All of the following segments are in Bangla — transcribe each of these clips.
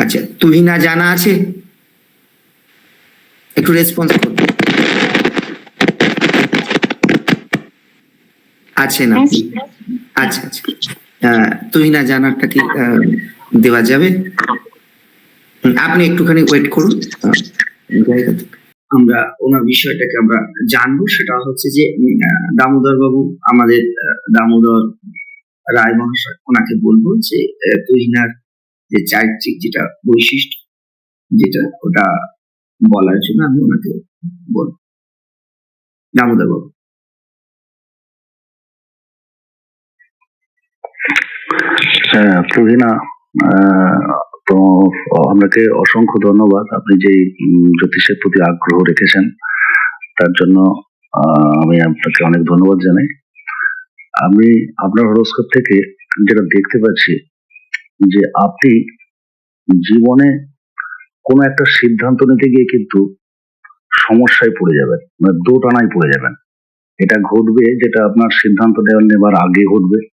আচ্ছা তুহিনা জানা আছে? একটু রেসপন্স করুন আছেন আপনি আচ্ছা আচ্ছা। আহ, তুহিনা জানারটা কি দেওয়া যাবে? আপনি একটুখানি ওয়েট করুন। জায়গা থেকে। আমরা ওনার বিষয়টাকে আমরা জানব সেটা হচ্ছে যে দামোদর বাবু আমাদের আহ, দামোদর রায় মহাশয় ওনাকে বলব যে তুহিনার যে চারিত্রিক যেটা বৈশিষ্ট্য, যেটা ওটা বলার জন্য আমি ওনাকে বলব। দামোদর বাবু। হ্যাঁ তুহিনা তো আপনাকে অসংখ্য ধন্যবাদ। আপনি যে জ্যোতিষের প্রতি আগ্রহ রেখেছেন, তার জন্য আমি আপনাকে অনেক ধন্যবাদ জানাই। আমি আপনার হরস্কোপ থেকে যেটা দেখতে পাচ্ছি যে আপনি জীবনে কোনো একটা সিদ্ধান্ত নিতে গিয়ে কিন্তু সমস্যায় পড়ে যাবেন মানে দোটানায় পড়ে যাবেন। এটা ঘটবে যেটা আপনার সিদ্ধান্ত নেওয়ার নেবার আগে ঘটবে,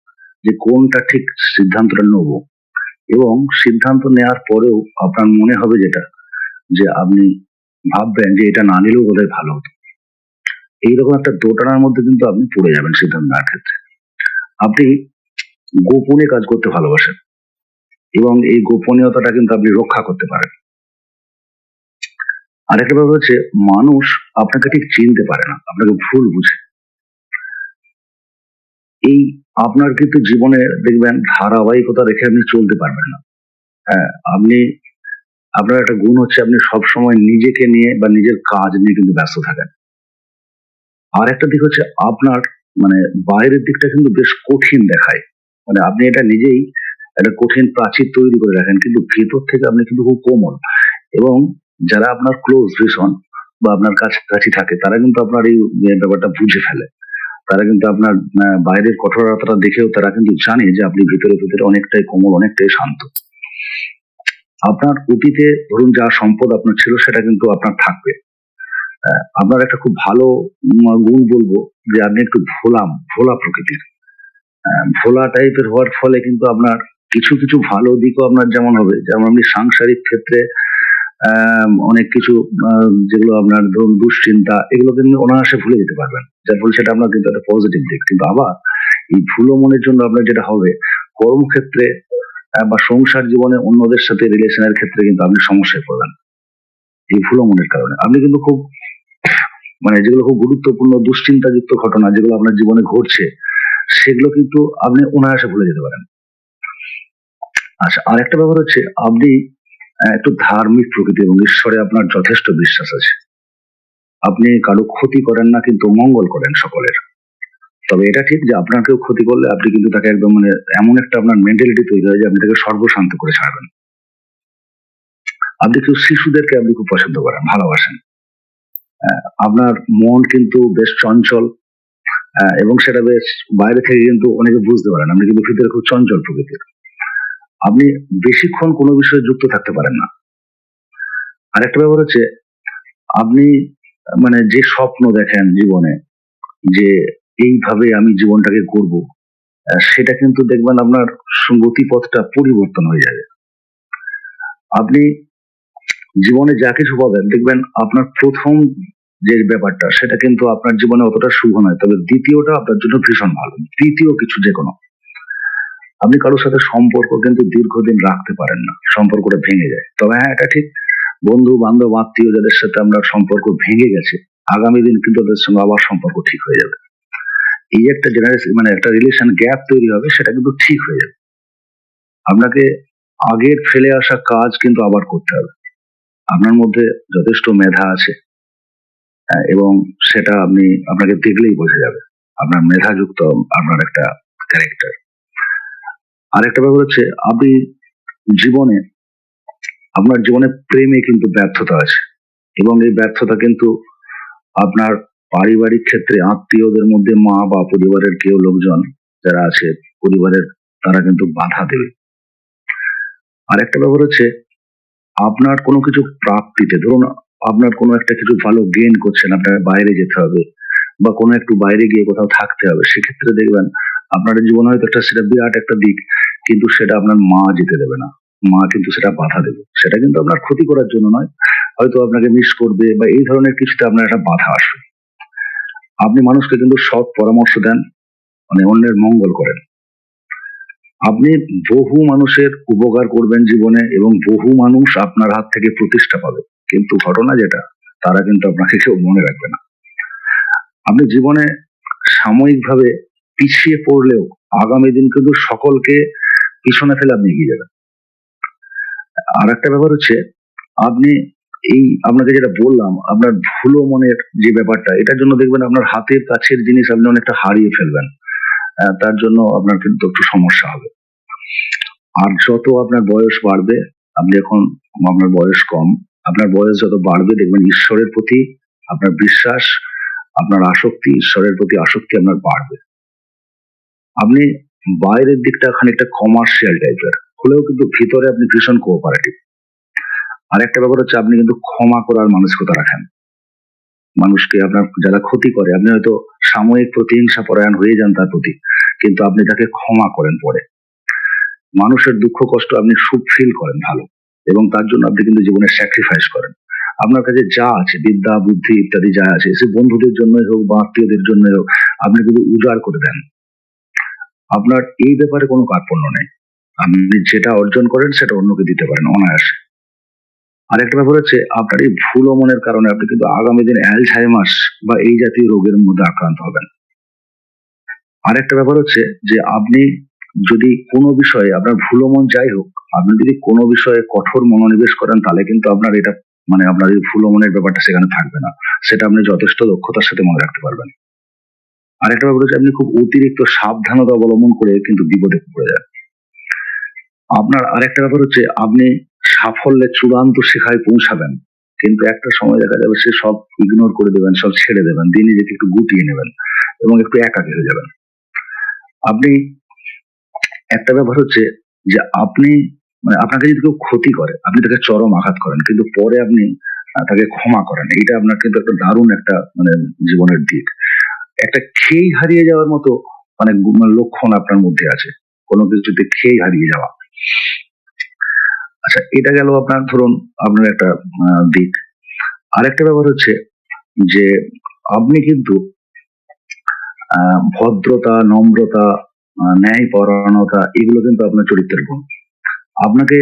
যে কোনটা ঠিক সিদ্ধান্তটা নেব। এবং সিদ্ধান্ত নেওয়ার পরেও আপনার মনে হবে যেটা, যে আপনি ভাববেন যে এটা না নিলেও বোধহয় ভালো হতো। এইরকম একটা দোটানার মধ্যে কিন্তু আপনি পড়ে যাবেন সিদ্ধান্ত নেওয়ার ক্ষেত্রে। আপনি গোপনে কাজ করতে ভালোবাসেন। এবং এই গোপনীয়তাটা কিন্তু আপনি রক্ষা করতে পারেন। আরেকটা ব্যাপার হচ্ছে, মানুষ আপনাকে ঠিক চিনতে পারে না, আপনাকে ভুল বুঝে। এই আপনার কিন্তু জীবনে দেখবেন ধারাবাহিকতা রেখে আপনি চলতে পারবেন না। হ্যাঁ আপনি, আপনার একটা গুণ হচ্ছে আপনি সবসময় নিজেকে নিয়ে বা নিজের কাজ নিয়ে কিন্তু ব্যস্ত থাকেন। আর একটা দিক হচ্ছে, আপনার মানে বাইরের দিকটা কিন্তু বেশ কঠিন দেখায়। মানে আপনি এটা নিজেই একটা কঠিন প্রাচীর তৈরি করে রাখেন, কিন্তু ভেতর থেকে আপনি কিন্তু খুব কোমল এবং যারা আপনার ক্লোজ ভীষণ বা আপনার কাছাকাছি থাকে, তারা কিন্তু আপনার এই ব্যাপারটা বুঝে ফেলে। তারা কিন্তু আপনার বাইরের কঠোরতাটা দেখেও তারা কিন্তু জানে যে আপনি ভিতরে ভিতরে অনেকটাই কোমল অনেকটাই শান্ত। আপনার অতীতে ধরুন যা সম্পদ আপনার ছিল, সেটা কিন্তু আপনার থাকবে। আপনার একটা খুব ভালো গুণ বলব যে আপনি একটু ভোলাম, ভোলা প্রকৃতির। ভোলা টাইপের হওয়ার ফলে কিন্তু আপনার কিছু কিছু ভালো দিকও আপনার যেমন হবে, যেমন আপনি সাংসারিক ক্ষেত্রে অনেক কিছু যেগুলো আপনার ধরুন দুশ্চিন্তা, এগুলো কিন্তু অনায়াসে ভুলে যেতে পারবেন। যার ফলে সেটা আপনার কিন্তু একটা পজিটিভ দিক। কিন্তু আবার এই ভুলো মনের জন্য আপনার যেটা হবে, কর্মক্ষেত্রে বা সংসার জীবনে অন্যদের সাথে রিলেশনের ক্ষেত্রে কিন্তু আপনি সমস্যায় পড়বেন। এই ভুলো মনের কারণে। আপনি কিন্তু খুব মানে যেগুলো খুব গুরুত্বপূর্ণ, দুশ্চিন্তাযুক্ত ঘটনা যেগুলো আপনার জীবনে ঘটছে, সেগুলো কিন্তু আপনি অনায়াসে ভুলে যেতে পারেন। আচ্ছা আর একটা ব্যাপার হচ্ছে, আপনি একটু ধার্মিক প্রকৃতি এবং ঈশ্বরে আপনার যথেষ্ট বিশ্বাস আছে। আপনি কারও ক্ষতি করেন না, কিন্তু মঙ্গল করেন সকলের। তবে এটা ঠিক যে আপনার কেউ ক্ষতি করলে আপনি কিন্তু তাকে একদম মানে এমন একটা আপনার মেন্টালিটি তৈরি হয় যে আপনি তাকে সর্বশান্ত করে ছাড়বেন। আপনি কেউ শিশুদেরকে আপনি খুব পছন্দ করেন, ভালোবাসেন। আপনার মন কিন্তু বেশ চঞ্চল এবং সেটা বেশ বাইরে থেকে কিন্তু অনেকে বুঝতে পারেন আপনি কিন্তু ভিতরে খুব চঞ্চল প্রকৃতির। আপনি বেশিক্ষণ কোনো বিষয়ে যুক্ত থাকতে পারেন না। আরেকটা ব্যাপার হচ্ছে, আপনি মানে যে স্বপ্ন দেখেন জীবনে, যে এইভাবে আমি জীবনটাকে করব সেটা কিন্তু দেখবেন আপনার গতিপথটা পরিবর্তন হয়ে যাবে। আপনি জীবনে যা কিছু পাবেন, দেখবেন আপনার প্রথম যে ব্যাপারটা, সেটা কিন্তু আপনার জীবনে অতটা শুভ নয়, তবে দ্বিতীয়টা আপনার জন্য ভীষণ ভালো। তৃতীয় কিছু যে কোনো আপনি কারোর সাথে সম্পর্ক কিন্তু দীর্ঘদিন রাখতে পারেন না। সম্পর্কটা ভেঙে যায়। তবে হ্যাঁ এটা ঠিক। বন্ধু বান্ধব আত্মীয় যাদের সাথে আমরা সম্পর্ক ভেঙে গেছে আগামী দিন কিন্তু ওদের সঙ্গে আবার সম্পর্ক ঠিক হয়ে যাবে। এই একটা জেনারেশন মানে একটা রিলেশন গ্যাপ তৈরি হবে সেটা কিন্তু ঠিক হয়ে যাবে। আপনাকে আগের ফেলে আসা কাজ কিন্তু আবার করতে হবে। আপনার মধ্যে যথেষ্ট মেধা আছে আহ, এবং সেটা আপনি আপনাকে দেখলেই বোঝা যাবে। আপনার মেধাযুক্ত আপনার একটা ক্যারেক্টার আরেকটা ব্যাপার হচ্ছে, আপনি জীবনে, আপনার জীবনে প্রেমে কিন্তু ব্যর্থতা আছে। এবং এই ব্যর্থতা কিন্তু আপনার পারিবারিক ক্ষেত্রে আত্মীয়দের মধ্যে, মা বা পরিবারের কেউ লোকজন যারা আছে, পরিবারের তারা কিন্তু বাধা দেবে। আরেকটা ব্যাপার হচ্ছে, আপনার কোনো কিছু প্রাপ্তিতে, ধরুন আপনার কোনো একটা কিছু ভালো গেন করছেন, আপনার বাইরে যেতে হবে বা কোনো একটু বাইরে গিয়ে কোথাও থাকতে হবে, সেক্ষেত্রে দেখবেন আপনার জীবনে হয়তো একটা সেটা বিরাট একটা দিক, কিন্তু সেটা আপনার মা যেতে দেবে না। মা কিন্তু সেটা বাধা দেবে। সেটা কিন্তু আপনার ক্ষতি করার জন্য নয়। হয়তো আপনাকে মিস করবে বা এই ধরনের কিছুতে আপনার একটা বাধা আসবে। আপনি মানুষকে কিন্তু সৎ পরামর্শ দেন মানে অন্যের মঙ্গল করেন। আপনি বহু মানুষের উপকার করবেন জীবনে এবং বহু মানুষ আপনার হাত থেকে প্রতিষ্ঠা পাবে। কিন্তু ঘটনা যেটা, তারা কিন্তু আপনাকে কেউ মনে রাখবে না। আপনি জীবনে সাময়িকভাবে পিছিয়ে পড়লেও আগামী দিন কিন্তু সকলকে পিছনে ফেলে আপনি এগিয়ে যাবেন। আর একটা ব্যাপার হচ্ছে, আপনি এই আপনাকে যেটা বললাম, আপনার ভুলো মনের যে ব্যাপারটা, এটার জন্য দেখবেন আপনার হাতের কাছের জিনিস আপনি অনেকটা হারিয়ে ফেলবেন। তার জন্য আপনার কিন্তু একটু সমস্যা হবে। আর যত আপনার বয়স বাড়বে, আপনি এখন আপনার বয়স কম, আপনার বয়স যত বাড়বে, দেখবেন ঈশ্বরের প্রতি আপনার বিশ্বাস, আপনার আসক্তি, ঈশ্বরের প্রতি আসক্তি আপনার বাড়বে। আপনি বাইরের দিকটা খানিকটা কমার্শিয়াল টাইপের হলেও কিন্তু ভিতরে আপনি ভীষণ কোঅপারেটিভ আর একটা ব্যাপার হচ্ছে আপনি কিন্তু ক্ষমা করার মানসিকতা রাখেন। মানুষকে আপনার যারা ক্ষতি করে, আপনি হয়তো সাময়িক প্রতিহিংসা পরায়ণ হয়ে যান তার প্রতি, কিন্তু আপনি তাকে ক্ষমা করেন পরে। মানুষের দুঃখ কষ্ট আপনি সুখ ফিল করেন ভালো, এবং তার জন্য আপনি কিন্তু জীবনে স্যাক্রিফাইস করেন। আপনার কাছে যা আছে, বিদ্যা, বুদ্ধি ইত্যাদি যা আছে, সে বন্ধুদের জন্যই হোক বা আত্মীয়দের জন্যই হোক, আপনি কিন্তু উজাড় করে দেন। আপনার এই ব্যাপারে কোনো কার্পণ্য নেই। আপনি যেটা অর্জন করেন সেটা অন্যকে দিতে পারেন অনায়াসে। আরেকটা ব্যাপার হচ্ছে, আপনার এই ভুল মনের কারণে আপনি কিন্তু আগামী দিনে অ্যালঝাইমাস বা এই জাতীয় রোগের মধ্যে আক্রান্ত হবেন। আরেকটা ব্যাপার হচ্ছে যে, আপনি যদি কোনো বিষয়ে আপনার ভুল মন যাই হোক, আপনি যদি কোনো বিষয়ে কঠোর মনোনিবেশ করেন, তাহলে কিন্তু আপনার এটা মানে আপনার এই ভুলো মনের ব্যাপারটা সেখানে থাকবে না। সেটা আপনি যথেষ্ট দক্ষতার সাথে মনে রাখতে পারবেন। আরেকটা ব্যাপার হচ্ছে আপনি খুব অতিরিক্ত সাবধানতা অবলম্বন করে কিন্তু বিপদে পড়ে যান। আপনার আরেকটা ব্যাপার হচ্ছে আপনি সাফল্যের চূড়ান্ত শিখায় পৌঁছাবেন, কিন্তু একটা সময় দেখা যাবে সে সব ইগনোর করে দেবেন, সব ছেড়ে দেবেন দিয়ে নিজেকে একটু গুটিয়ে নেবেন এবং একটু একাকী হয়ে যাবেন। আপনি, একটা ব্যাপার হচ্ছে যে আপনি মানে আপনাকে যদি কেউ ক্ষতি করে, আপনি তাকে চরম আঘাত করেন, কিন্তু পরে আপনি তাকে ক্ষমা করেন এটা আপনার কিন্তু একটা দারুণ একটা মানে জীবনের দিক। একটা খেই হারিয়ে যাওয়ার মতো মানে মানে লক্ষণ আপনার মধ্যে আছে। কোনো কিছুতে খেই হারিয়ে যাওয়া। আচ্ছা এটা গেল আপনার ধরুন আপনার একটা দিক। আরেকটা ব্যাপার হচ্ছে যে আপনি কিন্তু ভদ্রতা নম্রতা আহ, ন্যায়পরায়ণতা এগুলো কিন্তু আপনার চরিত্রের গুণ। আপনাকে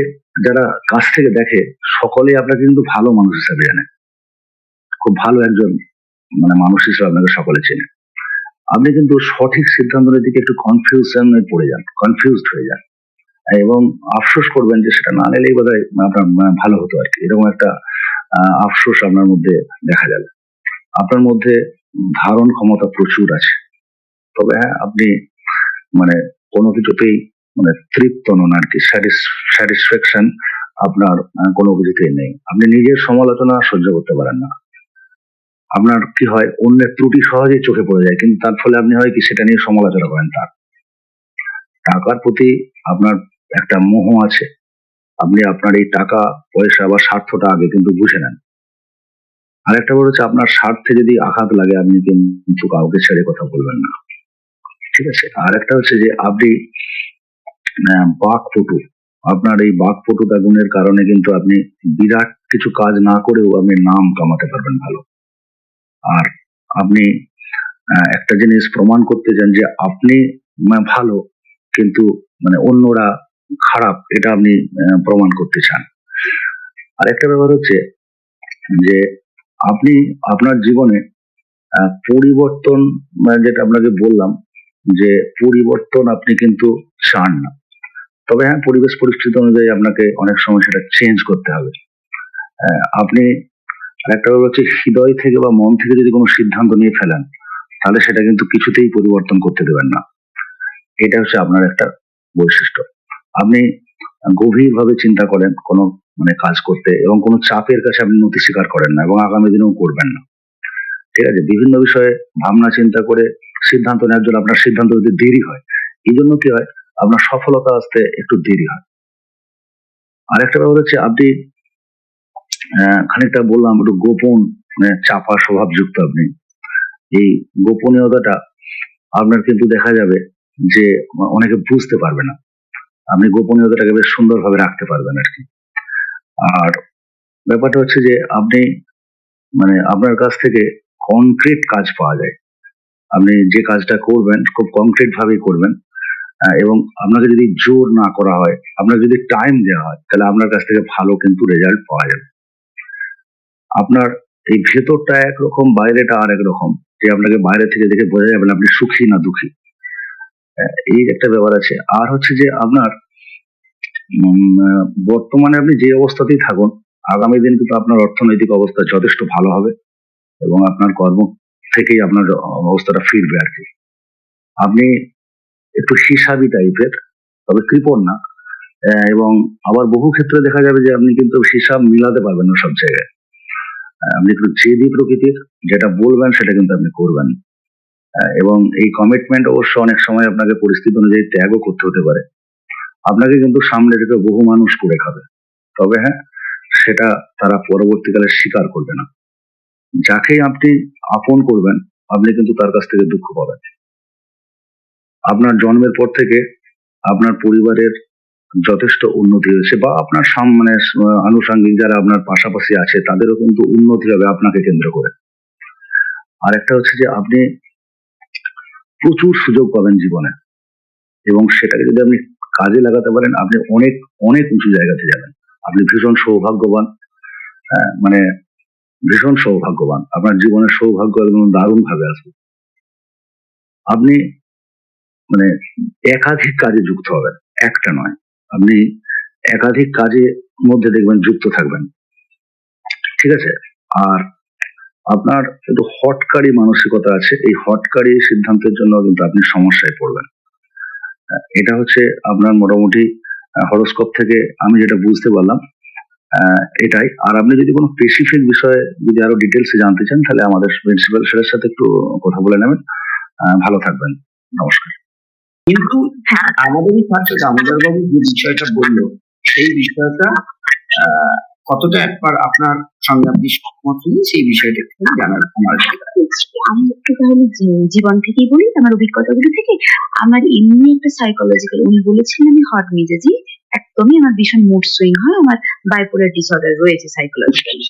যারা কাছ থেকে দেখে সকলেই আপনাকে কিন্তু ভালো মানুষ হিসাবে জানে। খুব ভালো একজন মানে মানুষ হিসেবে আপনাকে সকলে চেনে। আপনি কিন্তু সঠিক সিদ্ধান্ত নিতে গিয়ে একটু কনফিউশনে পড়ে যান কনফিউজড হয়ে যান। এবং আফসোস করবেন যে সেটা না নিলেই বোধ হয় আপনার মানে ভালো হতো আর কি এরকম একটা আফসোস আপনার মধ্যে দেখা যাবে আপনার মধ্যে ধারণ ক্ষমতা প্রচুর আছে। তবে হ্যাঁ আপনি মানে কোনো কিছুতেই মানে তৃপ্ত নন আর কি স্যাটিসফ্যাকশন আপনার কোনো কিছুতেই নেই। আপনি নিজের সমালোচনা সহ্য করতে পারেন না। আপনার কি হয়, অন্যের ত্রুটি সহজেই চোখে পড়ে যায়, কিন্তু তার ফলে আপনি হয় কি, সেটা নিয়ে সমালোচনা করেন। তার টাকার প্রতি আপনার একটা মোহ আছে। আপনি আপনার এই টাকা, পয়সা বা স্বার্থটা আগে কিন্তু বুঝে নেন। আরেকটা বড় হচ্ছে, আপনার স্বার্থে যদি আঘাত লাগে, আপনি কিন্তু কাউকে ছেড়ে কথা বলবেন না। ঠিক আছে? আর একটা হচ্ছে যে, আপনি বাকপটু। আপনার এই বাকপটুতা গুণের কারণে কিন্তু আপনি বিরাট কিছু কাজ না করেও আপনি নাম কামাতে পারবেন ভালো। আর আপনি একটা জিনিস প্রমাণ করতে চান যে আপনি মানে ভালো, কিন্তু মানে অন্যরা খারাপ, এটা আপনি প্রমাণ করতে চান। আর একটা ব্যাপার হচ্ছে যে আপনি আপনার জীবনে পরিবর্তন মানে যেটা আপনাকে বললাম যে পরিবর্তন আপনি কিন্তু চান না। তবে হ্যাঁ পরিবেশ পরিস্থিতি অনুযায়ী আপনাকে অনেক সময় সেটা চেঞ্জ করতে হবে। আপনি আরেকটা ব্যাপার হচ্ছে হৃদয় থেকে বা মন থেকে যদি কোনো সিদ্ধান্ত নিয়ে ফেলেন, তাহলে সেটা কিন্তু কিছুতেই পরিবর্তন করতে দেবেন না। এটা হচ্ছে আপনার একটা বৈশিষ্ট্য। আপনি গভীরভাবে চিন্তা করেন কোনো মানে কাজ করতে এবং কোনো চাপের কাছে আপনি নতি স্বীকার করেন না এবং আগামী দিনেও করবেন না। ঠিক আছে, বিভিন্ন বিষয়ে ভাবনা চিন্তা করে সিদ্ধান্ত নেওয়ার জন্য আপনার সিদ্ধান্ত যদি দেরি হয়, এই জন্য কি হয়? আপনার সফলতা আসতে একটু দেরি হয়। আরেকটা ব্যাপার হচ্ছে আপনি খানিকটা বললাম, একটু গোপন মানে চাপা স্বভাবযুক্ত আপনি। এই গোপনীয়তাটা আপনার কিন্তু দেখা যাবে যে অনেকে বুঝতে পারবে না। আপনি গোপনীয়তাটাকে বেশ সুন্দরভাবে রাখতে পারবেন আর কি আর ব্যাপারটা হচ্ছে যে আপনি মানে আপনার কাছ থেকে কনক্রিট কাজ পাওয়া যায়। আপনি যে কাজটা করবেন, খুব কনক্রিট ভাবেই করবেন। এবং আপনাকে যদি জোর না করা হয় আপনাকে যদি টাইম দেওয়া হয়, তাহলে আপনার কাছ থেকে ভালো কিন্তু রেজাল্ট পাওয়া যাবে। আপনার এই ভেতরটা একরকম, বাইরেটা আর রকম যে আপনাকে বাইরে থেকে দেখে বোঝা যাবে না আপনি সুখী না দুঃখী। এই একটা ব্যাপার আছে। আর হচ্ছে যে আপনার বর্তমানে আপনি যে অবস্থাতেই থাকুন, আগামী দিন কিন্তু আপনার অর্থনৈতিক অবস্থা যথেষ্ট ভালো হবে এবং আপনার কর্ম থেকেই আপনার অবস্থাটা ফিরবে আর কি। আপনি একটু হিসাবি টাইপের, তবে কৃপণ না। এবং আবার বহু ক্ষেত্রে দেখা যাবে যে আপনি কিন্তু হিসাব মিলাতে পারবেন না সব জায়গায়। আপনি একটু জেদি প্রকৃতির যেটা বলবেন সেটা কিন্তু আপনি করবেন। এবং এই কমিটমেন্ট অবশ্য অনেক সময় আপনাকে পরিস্থিতি অনুযায়ী ত্যাগও করতে হতে পারে। আপনাকে কিন্তু সামনে রেখে বহু মানুষ করে খাবে। তবে হ্যাঁ সেটা তারা পরবর্তীকালে স্বীকার করবে না। যাকেই আপনি আপন করবেন, আপনি কিন্তু তার কাছ থেকে দুঃখ পাবেন। আপনার জন্মের পর থেকে আপনার পরিবারের যথেষ্ট উন্নতি হয়েছে বা আপনার সাম- মানে আনুষঙ্গিক যারা আপনার পাশাপাশি আছে, তাদেরও কিন্তু উন্নতি হবে আপনাকে কেন্দ্র করে। আর একটা হচ্ছে যে, আপনি প্রচুর সুযোগ পাবেন জীবনে। এবং সেটাকে যদি আপনি কাজে লাগাতে পারেন, আপনি অনেক অনেক উঁচু জায়গাতে যাবেন। আপনি ভীষণ সৌভাগ্যবান মানে ভীষণ সৌভাগ্যবান। আপনার জীবনের সৌভাগ্য একদম দারুণ ভাবে আসবে আপনি মানে একাধিক কাজে যুক্ত হবেন। একটা নয়। আপনি একাধিক কাজের মধ্যে দেখবেন, যুক্ত থাকবেন। ঠিক আছে? আর আপনার একটু হটকারী মানসিকতা আছে, এই হটকারী সিদ্ধান্তের জন্য কিন্তু আপনি সমস্যায় পড়বেন। এটা হচ্ছে আপনার মোটামুটি হরস্কোপ থেকে আমি যেটা বুঝতে পারলাম এটাই। আর আপনি যদি কোনো স্পেসিফিক বিষয়ে যদি আরও ডিটেলসে জানতে চান, তাহলে আমাদের প্রিন্সিপাল স্যারের সাথে একটু কথা বলে নেবেন। ভালো থাকবেন। নমস্কার। কিন্তু আমাদেরই ছাত্র দামোদর বাবু যে বিষয়টা বলল, সেই বিষয়টা কতটা একবার আপনার সঙ্গে আপনি সেই বিষয়টা একটু জানার আমার আমি একটু তাহলে জীবন থেকেই বলি, আমার অভিজ্ঞতাগুলো থেকে, আমার এমনি একটা সাইকোলজিক্যাল উনি বলেছিলেন আমি হট মেজাজি একদমই আমার ভীষণ মুড সুইং হয়, আমার বাইপোলার ডিসঅর্ডার রয়েছে সাইকোলজিক্যালি